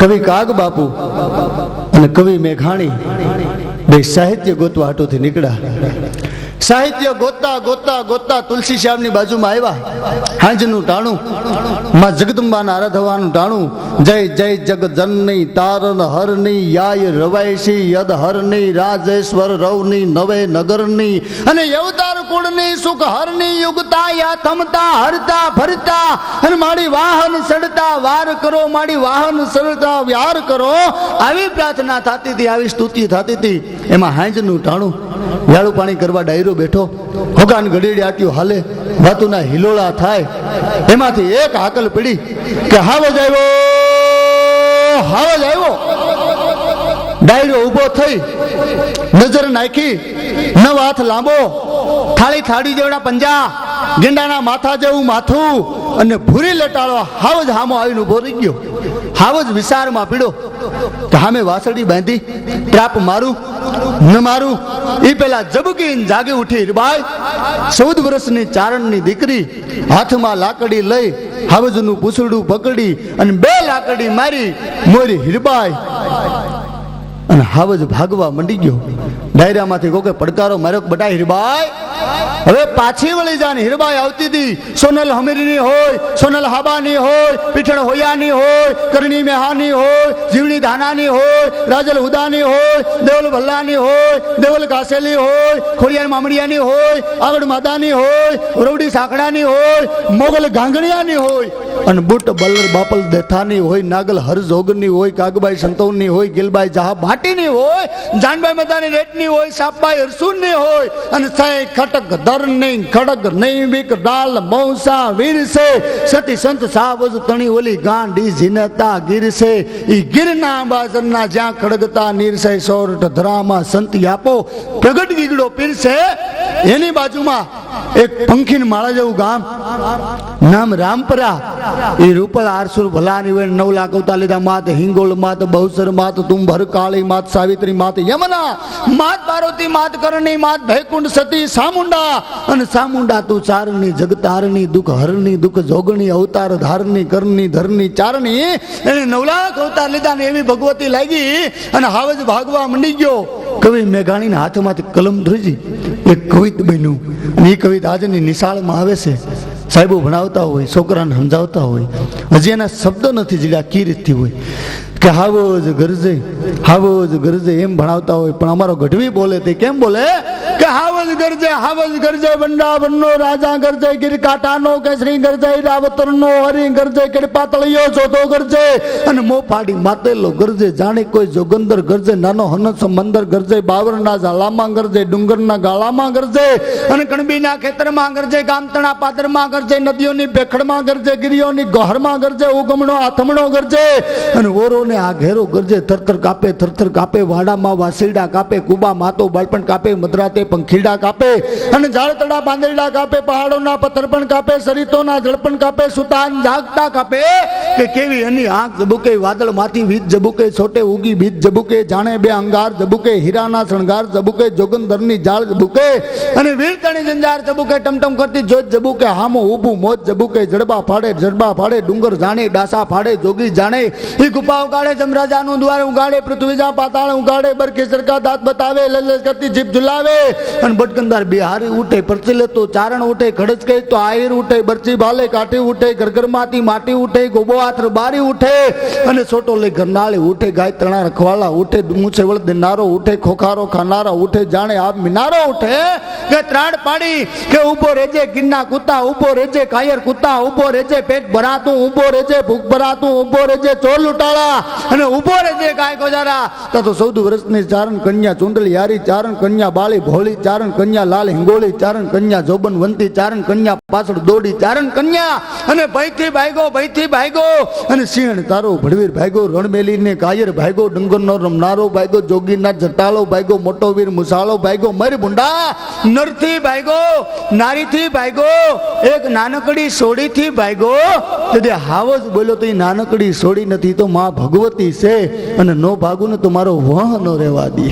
કવિ કાગ બાપુ અને કવિ મેઘાણી બે સાહિત્ય ગોતવા હાટુથી નીકળ્યા. સાહિત્ય ગોતા ગોતા ગોતતા તુલસી શ્યામની બાજુમાં આવ્યા. હાંજનું ટાણું. માં જગદંબાના આરાધવાનું ટાણું. જય જય જગજનની તારન હરની યાય રવાયશી યદ હરની રાજેશ્વર રવની નવે નગરની અને યવતાર કુળની સુખ હરની યુગતા યા થમતા, હરતા ફરતા અને મારી વાહન સડતા વાર કરો, મારી વાહન સડતા વ્યાર કરો. આવી પ્રાર્થના થતી હતી, આવી સ્તુતિ થતી હતી. એમાં હાંજનું ટાણું. યાળું પાણી કરવા ડાયરો બેઠો હોગાન ગડીડી આટ્યું, હાલે, વાતુના હિલોળા થાય. એમાંથી એક હાકલ પડી કે હાવજ આવ્યો હાવજ આવ્યો. ડાયરો ઊભો થઈ, નજર નાખી, નવ હાથ લાંબો, થાળી થાળી જેવડા પંજા ગેંડાના માથા જેવું માથું અને ભૂરી લટાળવા હાવ જ હામો આવીને ઊભો રહી ગયો. જ વિચારમાં પીડો કે હામે વાસળી બાંધી, ટ્રાપ મારું, ન મારું. એ પેલા જબકીન જાગી ઉઠી હીરબાઈ ચૌદ વર્ષની ચારણની દીકરી હાથમાં લાકડી લઈ હાવજનું પૂછડું પકડી અને બે લાકડી મારી, મોરી હીરબાઈ અને હાવજ ભાગવા મંડી ગયો. ડાયરામાંથી કોકે પડકારો માર્યો બટા હીરબાઈ, હવે પાછી વળી જાને. હીરબાઈ આવતી હતી સોનલ હમીરની હોય, સોનલ હાબાની હોય, પીઠળ હોયાની હોય, કરણી મેહાની હોય, જીવણી ધાનાની હોય, રાજલ હુદાની હોય, દેવલ ભલ્લાની હોય, દેવલ કાસેલી હોય ખોરિયાન મામડિયાની હોય, આગળ માતાની હોય, રવડી સાંકડાની હોય, મોગલ ગાંગણિયાની હોય. અને બુટ બલ્લર બાપલ દેથાની હોય, નાગલ હરજોગની હોય, કાગબાઈ સંતોનની હોય, ગિલબાઈ જહા ભાટીની હોય, જાનબાઈ મદાની રેટની હોય, સાપબાઈ હરસુનની હોય, અને સાઈ ખટક ધરની, ખડક નહીં બીક ડાલ, મૌસા વીરસે, સતી સંત સાવજ તણી ઓલી ગાંડી જીનતા ગીરસે, ઈ ગીરના બાજરના જ્યાં ખડગતા નીરસે, સોરઠ ધરામાં સંતી આપો, પ્રગટ ગીગડો પીરસે એની બાજુમાં એક પંખીન માળા જેવું ગામ, નામ રામપરા. એ રૂપલ આરસુર ભલાની વેણ નવ લાખ લીધા. માત હિંગોળ, માત બહુસર, માત તુંભર, કાળી, માત સાવિત્રી, માત યમના, માત પાર્વતી, માત કરણી, માત ભૈકુંડ સતી, સામુંડા. અને સામુંડા તું ચારણી, જગતારણી, દુઃખ હરણી, દુઃખ જોગણી, અવતાર ધારણી કરણી ધરની, ચારણી. એને નવ લાખ અવતાર લીધા ને એવી ભગવતી લાગી અને હાવજ ભાગવા મંડી ગયો. કવિ મેઘાણીના હાથમાંથી કલમ ધ્રુજી, એક કવિત બન્યું. એ કવિતા આજની નિશાળમાં આવે છે. સાહેબો ભણાવતા હોય, છોકરાને સમજાવતા હોય. હજી એના શબ્દ નથી જીડ્યા, કી રીતથી હોય. કે હાવો જ ગરજે, હાવો જ ગરજે, એમ ભણાવતા હોય. પણ અમારો ગઢવી બોલે તે કેમ બોલે? કે હાવજ ગરજે હાવજ ગરજે વૃંદાવનનો રાજા ગરજે ગીર કાંટાનો કેસરી ગરજે રાવતરનો હરી ગરજે કૃપા તળિયો જોતો ગરજે, અને મો ફાડી માતેલો ગરજે, જાણે કોઈ જોગંદર ગરજે, નાનો હનસ મંદર ગરજે, બાવરના ઝાલામાં ગરજે, ડુંગરના ગાળામાં ગરજે, અને કણબીના ખેતરમાં ગરજે, ગામતણા પાદરમાં ગરજે, નદીઓની ભેખડમાં ગરજે ગિરિયોની ગોહરમાં ગરજે, ઉગમણો આથમણો ગરજે, અને ઓરોને આ ઘેરો ગરજે, થરથર કાપે થરથર કાપે, વાડામાં વાસીડા કાપે, કુબા માતો બાળપણ કાપે, મધરાતે પંખીડા કાપે અને ઝાડતડા પાંદરડા કાપે પહાડોના પથ્થર પણ કાપે સરિતોના જળપણ કાપે, સુતાન જાગતા કાપે કે કેવી એની આંખ જબુકે વાદળમાંથી વીજ જબુકે છોટે ઉગી બીજ જબુકે જાણે બે અંગાર જબુકે હીરાના શણગાર જબુકે જોગંદરની જાળ જબુકે અને વીરતણી જંજાર જબુકે ટમટમ કરતી જોત જબુકે હામો ઊભું મોત જબુકે જડબા ફાડે જડબા ફાડે, ડુંગર જાણે, ડાસા ફાડે, જોગી જાણે, એ ગુફા ઉગાડે, જમરાજાનું દ્વાર ઉગાડે, પૃથ્વીજા પાતાળ ઉગાડે, બરખી સરકા દાંત બતાવે લલસ કરતી જીભ ઝુલાવે અને બટકંદાર બિહારી ઉઠે, પરચી લેતો, ચારણ ઉઠે ખડચ કહે તો આયર ઉઠે, બરચી ભાલે કાઠી ઉઠે, ઘરઘરમાંથી માટી ઉઠે, ગોબો હાથ બારી ઉઠે અને છોટો લે ઘરનાળી ઉઠે, ગાય તણા રખવાળા ઉઠે, મૂછે વળ દેનારો ઉઠે, ખોખારો ખાનારા ઉઠે, જાણે આ મિનારો ઉઠે. કે ત્રાડ પાડી, કે ઊભો રેજે ગિરના કૂતા, ઊભો રેજે કાયર કૂતા, ઊભો રેજે પેટ ભરાતું, ઊભો રેજે ભૂખ ભરાતું, ઊભો રેજે ચોર લૂંટાળા અને ઊભો રેજે ગાય ગોજારા. તો તો ચૌદ વર્ષની ચારણ કન્યા, ચુંડલી યારી ચારણ કન્યા, બાળી ભોળી ચારણ કન્યા લાલ હિંગોળી, ચારણ કન્યા જોબન વંતી, ચારણ કન્યા પાછળ દોડી, ચારણ કન્યા અને ભયથી ભાઈગો ભયથી ભાઈગો અને સિંહણ તારો ભડવીર ભાઈગો રણમેલી ને કાયર ભાગ્યો ડુંગરનો રમનારો ભાગ્યો જોગીના જટાળો ભાઈગો મોટો વીર મુસાળો ભાઈગો મર બુંડા નરથી ભાઈગો નારીથી ભાઈગો એક નાનકડી સોડીથી ભાગ્યો તેથી હાવ હાવજ બોલ્યો તો એ નાનકડી સોડી નથી, તો માં ભગવતી છે અને નો ભાગું ને તો મારો વહ ન રહેવા દે.